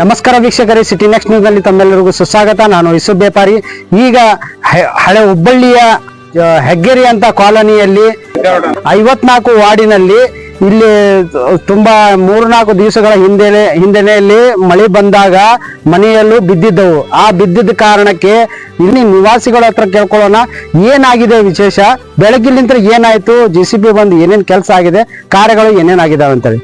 ನಮಸ್ಕಾರ ವೀಕ್ಷಕರೇ city next ನ್ಯೂಸ್ನಲ್ಲಿ ತಮ್ಮೆಲ್ಲರಿಗೂ ಸುಸ್ವಾಗತ. ನಾನು ಇಸು ಬೇಪಾರಿ ಈಗ ಹಳೆ ಹುಬ್ಬಳ್ಳಿಯ ಹೆಗ್ಗೇರಿ ಅಂತ ಕಾಲೋನಿಯಲ್ಲಿ ಐವತ್ನಾಲ್ಕು ವಾರ್ಡಿನಲ್ಲಿ ಇಲ್ಲಿ ತುಂಬಾ ಮೂರ್ನಾಲ್ಕು ದಿವಸಗಳ ಹಿಂದೆ ಹಿಂದೆನೆಯಲ್ಲಿ ಮಳೆ ಬಂದಾಗ ಮನೆಯಲ್ಲೂ ಬಿದ್ದಿದ್ದವು. ಆ ಬಿದ್ದಿದ್ದ ಕಾರಣಕ್ಕೆ ಇಲ್ಲಿ ನಿವಾಸಿಗಳ ಹತ್ರ ಕೇಳ್ಕೊಳ್ಳೋಣ. ಏನಾಗಿದೆ ವಿಶೇಷ? ಬೆಳಗ್ಗಿಲಿಂದ ಏನಾಯ್ತು? ಜೆ ಸಿ ಬಿ ಬಂದು ಏನೇನ್ ಕೆಲಸ ಆಗಿದೆ? ಕಾರ್ಯಗಳು ಏನೇನಾಗಿದಾವೆ ಅಂತೇಳಿ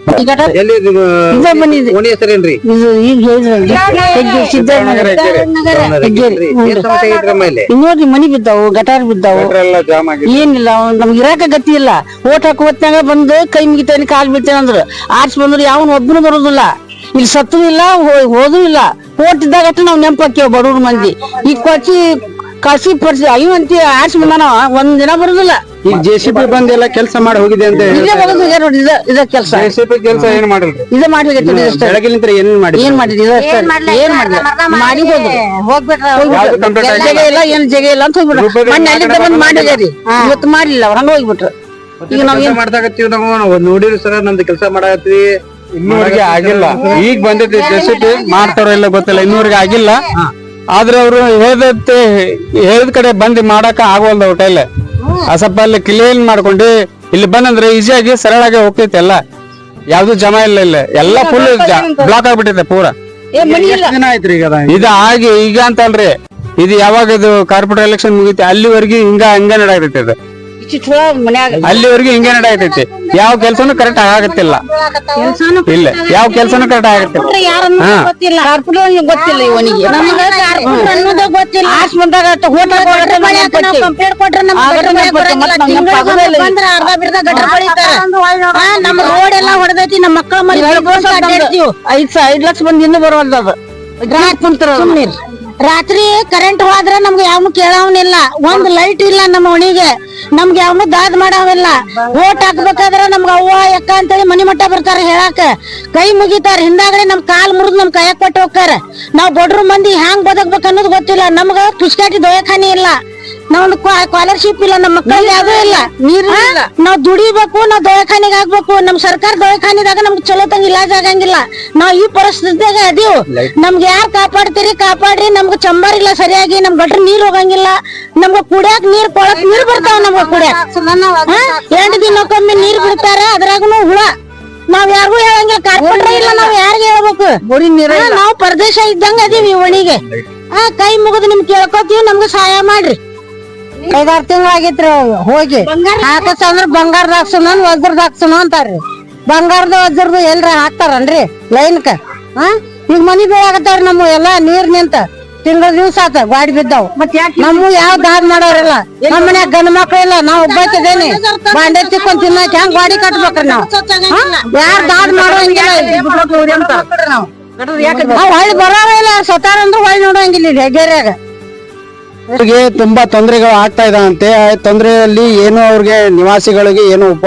ನೋಡ್ರಿ ಮನಿ ಬಿದ್ದಾವು ಗಟಾರ್ ಬಿದ್ದಾವು. ಎಲ್ಲ ಜಾಮ್ ಆಗಿದೆ ಏನಿಲ್ಲ ಅವ್ನ್ ನಮ್ಗೆ ಇರಾಕ ಗತಿ ಇಲ್ಲ. ಓಟ್ ಹಾಕೋ ಹೊತ್ನಾಗ ಬಂದು ಕೈ ಮುಗಿತೇನೆ ಕಾಲ್ ಬಿಡ್ತೇನೆ ಅಂದ್ರು. ಆರ್ಸ್ ಬಂದ್ರು ಯಾವ ಒಬ್ಬನು ಬರೋದಿಲ್ಲ. ಇಲ್ಲಿ ಸತ್ತು ಇಲ್ಲ ಹೋದ್ರು ಹೋದೂ ಇಲ್ಲ. ಓಟ್ ಇದ್ದಾಗ ನಾವು ನೆನಪಾಕ್ಯವ್ ಬಡವ್ರ ಮಂದಿ. ಈಗ ಕೊಚ್ಚಿ ಕಸಿ ಪರ್ಸಿ ಐವಂತಿ ಆರ್ಸ್ ಬಂದಾನ ಒಂದ್ ದಿನ ಬರುದಿಲ್ಲ. ಈಗ ಜೆ ಸಿ ಬಿ ಬಂದು ಎಲ್ಲ ಕೆಲಸ ಮಾಡಿ ಹೋಗಿದೆ ಅಂತ ಇದೇ ಬರೋದು ಇದೇ ನೋಡಿ ಇದ ಇದ ಕೆಲ್ಸ. ಜೆಸಿಬಿ ಕೆಲಸ ಏನ್ ಮಾಡಿಲ್ರಿ? ಇದ ಮಾಡಿ ಹೋಗೈತೆ ಅಷ್ಟೇ ಬೆಳಗ್ಗಿಲಿಂದ ಏನೇನ್ ಮಾಡಿ ಏನ್ ಮಾಡಿದ್ರಿ? ಇದು ಏನ್ ಮಾಡಿಲ್ಲ ಮಾಡಿ ಹೋದ್ರು complete ಜಗ ಇಲ್ಲ ಏನ್ ಜಗ ಇಲ್ಲ ಅಂತ ಹೋಗ್ಬಿಟ್ರು. ಮೊನ್ನೆ ಅಲ್ಲಿದ್ದ ಬಂದ್ ಮಾಡಿದ್ರಿ ಇವತ್ತು ಮಾಡ್ಲಿಲ್ಲ ಅವ್ರು ಹಂಗ ಹೋಗ್ಬಿಟ್ರು. ಈಗ ನಾವ್ ಏನ್ ಮಾಡ್ದಾಗತ್ತೀವಿ ನಾವು. ನೋಡಿರಿ ಸರ್ ನಮ್ದು ಕೆಲಸ ಮಾಡಾಕತ್ತೀವಿ. ಇನ್ನೂರಿಗೆ ಆಗಿಲ್ಲ. ಈಗ ಬಂದೈತಿ ಮಾಡ್ತಾರ ಮಾಡ್ತಾರೋ ಇಲ್ಲ ಗೊತ್ತಿಲ್ಲ. ಇನ್ನೂರಿಗೆ ಆಗಿಲ್ಲ. ಆದ್ರೆ ಅವರು ಹೇಳ್ದತ್ತೆ ಹೇಳಿದ ಕಡೆ ಬಂದು ಮಾಡಕ ಆಗೋಲ್ದ ಹೋಟೆಲ್ ಅಸಪ್ಪ ಅಲ್ಲಿ ಕ್ಲೀನ್ ಮಾಡ್ಕೊಂಡು ಇಲ್ಲಿ ಬಂದಂದ್ರೆ ಈಸಿಯಾಗಿ ಸರಳಾಗಿ ಹೋಗ್ತೈತಿ ಎಲ್ಲ. ಯಾವ್ದು ಜಮ ಇಲ್ಲ ಇಲ್ಲ. ಎಲ್ಲ ಫುಲ್ ಬ್ಲಾಕ್ ಆಗ್ಬಿಟ್ಟೈತೆ ಪೂರ. ಏ ಮನಿ ಇಲ್ಲ. ದಿನ ಆಯ್ತ್ರಿ ಈಗ ಇದು ಆಗಿ ಈಗ ಅಂತಲ್ರಿ ಇದು ಯಾವಾಗ ಇದು ಕಾರ್ಪೊರೇಟ್ ಎಲೆಕ್ಷನ್ ಮುಗಿತಿ ಅಲ್ಲಿವರೆಗೆ ಹಿಂಗ ಹಂಗ ನಡಾಗ್ತೈತೆ ಚಲೋ ಮನ್ಯಾಗ ಅಲ್ಲಿವರೆಗೂ ಹಿಂಗೆ ನಡೆಯತೈತಿ. ಯಾವ ಕೆಲ್ಸನೂ ಕರೆಕ್ಟ್ ಆಗತ್ತಿಲ್ಲ. ಇಲ್ಲ. ಯಾವ ಕೆಲ್ಸನೂ ಕರೆಕ್ಟ್ ಆಗತ್ತಿಲ್ಲ. ಯಾರನ್ನು ಹಾ. ಗೊತ್ತಿಲ್ಲ. ಕಾರ್ಪೊರೇಟ್ ಗೊತ್ತಿಲ್ಲ ಇವನಿಗೆ. ನಮಗೆ ಕಾರ್ಪೊರೇಟ್ ಅನ್ನೋದು ಗೊತ್ತಿಲ್ಲ. ಆಸ್ ಬಂದಾಗ ಅಷ್ಟ ಹೋಟೆಲ್ ಕಂಪ್ಲೇಂಟ್ ಕೊಟ್ರೆ ನಮ್ ಆ ಗಟ್ರ ಘಟನೆ ಮನೆ ಬಗ್ಗೆ ಬರಂಗಿಲ್ಲ. ನಮ್ಮ ತಿಂಗ್ಳಿಗೆ ಒಮ್ಮೆ ಬಂದ್ರೆ ಅರ್ಧ ಬಿರ್ಧ ಗಟ್ರ ಬಳಿತಾರೆ. ಆ, ನಮ್ಮ ರೋಡ್ ಎಲ್ಲಾ ಹೊಡೆದೈತಿ. ನಮ್ಮ ಮಕ್ಕಳ ಮರಿ. ಐದ್ ಸ- ಐದ್ ಲಕ್ಷ ಮಂದಿ ಇನ್ನೂ ಬರೋಲ್ದ ಅದು. ಸುಮ್ನಿರ್. ರಾತ್ರಿ ಕರೆಂಟ್ ಹೋದ್ರೆ ನಮ್ಗೆ ಯಾವನು ಕೇಳವನಿಲ್ಲ. ಒಂದ್ ಲೈಟ್ ಇಲ್ಲ ನಮ್ಮ ಮನಿಗೆ. ನಮ್ಗೆ ಯಾವನು ದಾದ್ ಮಾಡಾವಿಲ್ಲ ಓಟ್ ಹಾಕ್ಬೇಕಾದ್ರೆ ನಮ್ಗೆ ಅವ್ವ ಯಾಕ ಅಂತೇಳಿ ಮನಿ ಮಟ್ಟ ಬರ್ತಾರ ಹೇಳಾಕ ಕೈ ಮುಗಿತಾರ. ಹಿಂದಾಗಡೆ ನಮ್ ಕಾಲ್ ಮುರಿದ್ ನಮ್ ಕೈಯಾಗ ಕೊಟ್ಟು ಹೋಗ್ತಾರ. ನಾವ್ ಬಡ್ರು ಮಂದಿ ಹ್ಯಾಂಗ್ ಬದಕ್ಬೇಕನ್ನೋದು ಗೊತ್ತಿಲ್ಲ. ನಮ್ಗ ಪುಸ್ಕಾಟಿ ದೊಯಖಾನಿ ಇಲ್ಲ. ನಾವ್ ಸ್ಕಾಲರ್ಶಿಪ್ ಇಲ್ಲ ನಮ್ಮ ಮಕ್ಕಳಿಗೆ ಯಾವುದೂ ಇಲ್ಲ. ನೀರು ಇಲ್ಲ. ನಾವ್ ದುಡಿಬೇಕು ನಾವ್ ದವಾಖಾನೆಗೆ ಆಗ್ಬೇಕು. ನಮ್ ಸರ್ಕಾರ ದವಾಖಾನೆದಾಗ ನಮ್ಗೆ ಚಲೋ ತಂಗ ಇಲಾಜ್ ಆಗಂಗಿಲ್ಲ. ನಾವ್ ಈ ಪರಿಸ್ಥಿತಿಯಾಗ ಅದೀವ್. ನಮ್ಗೆ ಯಾರ್ ಕಾಪಾಡ್ತೀರಿ ಕಾಪಾಡ್ರಿ. ನಮ್ಗೆ ಚಂಬರ್ ಇಲ್ಲ ಸರಿಯಾಗಿ ನಮ್ ಗಟ್ರ ನೀರ್ ಹೋಗಂಗಿಲ್ಲ. ನಮ್ಗ ಕುಡಿಯಾಕ ನೀರ್ ಕೊಳಕ್ ನೀರ್ ಬರ್ತಾವ ನಮ್ಗ ಕುಡಿಯಾಕ. ಎರಡು ದಿನಕ್ಕೊಮ್ಮೆ ನೀರ್ ಬಿಡ್ತಾರ ಅದ್ರಾಗನು ಹುಳ. ನಾವ್ ಯಾರಿಗೂ ಹೇಳಂಗಿಲ್ಲ ಕಾರ್ಪೊರೇಟರ್ ಇಲ್ಲ ನಾವ್ ಯಾರಿಗ ಹೇಳ್ಬೇಕು? ಬೋರಿ ನೀರ ಆ, ನಾವ್ ಪರದೇಶ ಇದ್ದಂಗ ಅದೀವಿ ಒಣಿಗೆ ಆ ಕೈ ಮುಗಿದು ನಿಮ್ ಕೇಳ್ಕೊತೀವಿ ನಮ್ಗೆ ಸಹಾಯ ಮಾಡ್ರಿ. ಐದಾರು ತಿಂಗಳಾಗಿತ್ರಿ ಹೋಗಿ. ಹಾಕಸ್ ಅಂದ್ರ ಬಂಗಾರದ ಹಾಕ್ಸೋಣ ವಜ್ರದ ಹಾಕ್ಸೋಣ ಅಂತಾರ್ರಿ. ಬಂಗಾರದ ವಜ್ರದ ಎಲ್ರ ಹಾಕ್ತಾರನ್ರಿ ಲೈನ್ಕ. ಹಾ ಈಗ ಮನಿ ಬೀಳಾಕತ್ತಾವ್ರಿ ನಮ್ಮ ಎಲ್ಲಾ ನೀರ್ ನಿಂತ. ತಿಂಗಳ ದಿವ್ಸ ಆತ ಗಾಡಿ ಬಿದ್ದಾವ್. ನಮ್ಮ ಯಾವ ದಾದ್ ಮಾಡೋರಿಲ್ಲ. ನಮ್ಮ ಮನ್ಯಾಗ ಗಂಡ ಮಕ್ಳು ಇಲ್ಲ ನಾವ್ ಒಬ್ಬಾಕಿದೇನಿ ಬಾಂಡೆ ತಿಕ್ಕೊಂಡ್ ತಿನ್ನಕ್ ಹೆಂಗ್ ಗಾಡಿ ಕಟ್ಬೇಕ್ರಿ ನಾವ್? ಯಾರ ದಾದ್ ಮಾಡೋಂಗಿಲ್ಲ ನಾವ್ ಹೊಳ್ಳಿ ಬರೋರೇ ಇಲ್ಲ ಸತಾರ ಅಂದ್ರೆ ಹೊಳ್ಳಿ ನೋಡೋಂಗಿಲ್ಲ ಇಲ್ಲಿ ಹೆಗ್ಗೇರಿಯಾಗ ಅವ್ರಿಗೆ ತುಂಬಾ ತೊಂದರೆಗಳು ಆಗ್ತಾ ಇದಾವಂತೆ ಆ ತೊಂದರೆಯಲ್ಲಿ ಏನು ಅವ್ರಿಗೆ ನಿವಾಸಿಗಳಿಗೆ ಏನು ಉಪ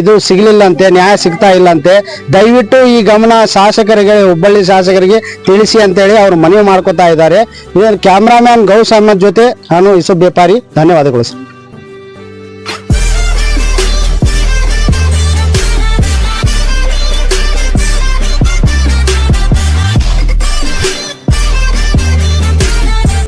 ಇದು ಸಿಗ್ಲಿಲ್ಲ ಅಂತೆ ನ್ಯಾಯ ಸಿಗ್ತಾ ಇಲ್ಲ ಅಂತೆ ದಯವಿಟ್ಟು ಈ ಗಮನ ಶಾಸಕರಿಗೆ, ಹುಬ್ಬಳ್ಳಿ ಶಾಸಕರಿಗೆ ತಿಳಿಸಿ ಅಂತೇಳಿ ಅವ್ರು ಮನವಿ ಮಾಡ್ಕೊತಾ ಇದ್ದಾರೆ. ಕ್ಯಾಮ್ರಾಮ್ಯಾನ್ ಗೌಸ್ ಅಹಮದ್ ಜೊತೆ ನಾನು ಇಸು ಬೇಪಾರಿ ಧನ್ಯವಾದಗಳು ಸರ್.